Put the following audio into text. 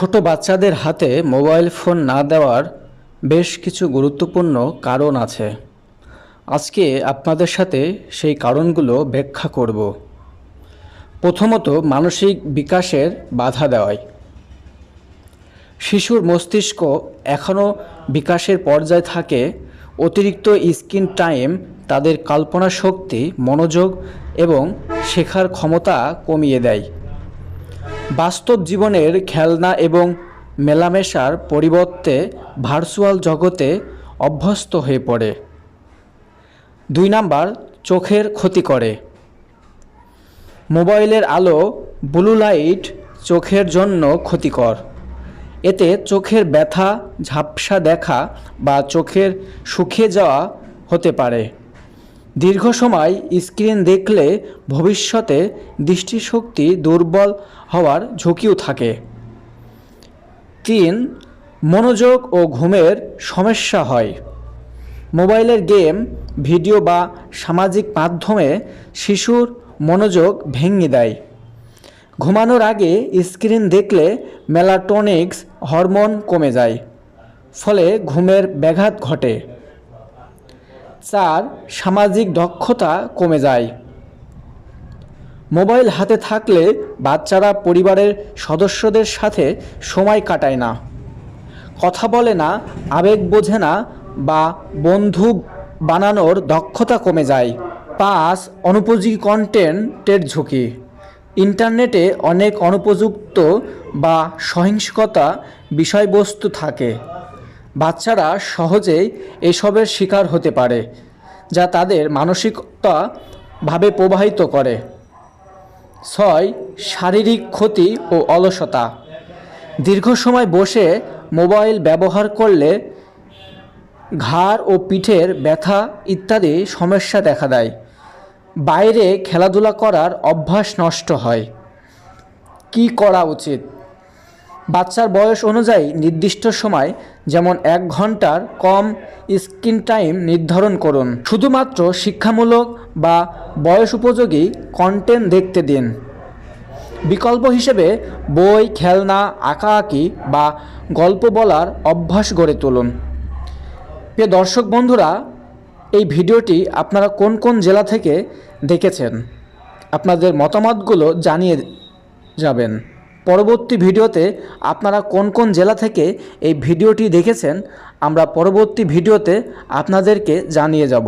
ছোট বাচ্চাদের হাতে মোবাইল ফোন না দেওয়ার বেশ কিছু গুরুত্বপূর্ণ কারণ আছে। আজকে আপনাদের সাথে সেই কারণগুলো ব্যাখ্যা করব। প্রথমত, মানসিক বিকাশের বাধা দেওয়ায় শিশুর মস্তিষ্ক এখনও বিকাশের পর্যায়ে থাকে, অতিরিক্ত স্ক্রিন টাইম, তাদের কল্পনা শক্তি, মনোযোগ এবং শেখার ক্ষমতা কমিয়ে দেয়। বাস্তব জীবনের খেলনা এবং মেলামেশার পরিবর্তে ভার্চুয়াল জগতে অভ্যস্ত হয়ে পড়ে। দুই নাম্বার, চোখের ক্ষতি করে। মোবাইলের আলো, ব্লু লাইট চোখের জন্য ক্ষতিকর। এতে চোখের ব্যথা, ঝাপসা দেখা বা চোখের শুকিয়ে যাওয়া হতে পারে। দীর্ঘ সময় স্ক্রিন দেখলে ভবিষ্যতে দৃষ্টিশক্তি দুর্বল হওয়ার ঝুঁকিও থাকে। তিন, মনোযোগ ও ঘুমের সমস্যা হয়। মোবাইলের গেম, ভিডিও বা সামাজিক মাধ্যমে শিশুর মনোযোগ ভেঙে দেয়। ঘুমানোর আগে স্ক্রিন দেখলে মেলাটোনিক্স হরমোন কমে যায়, ফলে ঘুমের ব্যাঘাত ঘটে। চার সামাজিক দক্ষতা কমে যায়। মোবাইল হাতে থাকলে বাচ্চারা পরিবারের সদস্যদের সাথে সময় কাটায় না। কথা বলে না, আবেগ বোঝে না বা বন্ধু বানানোর দক্ষতা কমে যায়। পাঁচ অনুপযোগী কন্টেন্টের ঝুঁকি। ইন্টারনেটে অনেক অনুপযুক্ত বা সহিংসকতা বিষয়বস্তু থাকে। বাচ্চারা সহজেই এসবের শিকার হতে পারে, যা তাদের মানসিকতাভাবে প্রবাহিত করে। ছয়, শারীরিক ক্ষতি ও অলসতা। দীর্ঘ সময় বসে মোবাইল ব্যবহার করলে ঘাড় ও পিঠের ব্যথা ইত্যাদি সমস্যা দেখা দেয়। বাইরে খেলাধুলা করার অভ্যাস নষ্ট হয়। কি করা উচিত? বাচ্চার বয়স অনুযায়ী নির্দিষ্ট সময়, যেমন এক ঘণ্টার কম স্ক্রিন টাইম নির্ধারণ করুন। শুধুমাত্র শিক্ষামূলক বা বয়স উপযোগী কন্টেন্ট দেখতে দিন। বিকল্প হিসেবে বই, খেলনা, আঁকাআঁকি বা গল্প বলার অভ্যাস গড়ে তুলুন। প্রিয় দর্শক বন্ধুরা, এই ভিডিওটি আপনারা কোন কোন জেলা থেকে দেখেছেন? আপনাদের মতামতগুলো জানিয়ে যাবেন। পরবর্তী ভিডিওতে আপনারা কোন কোন জেলা থেকে এই ভিডিওটি দেখেছেন, আমরা পরবর্তী ভিডিওতে আপনাদেরকে জানিয়ে যাব।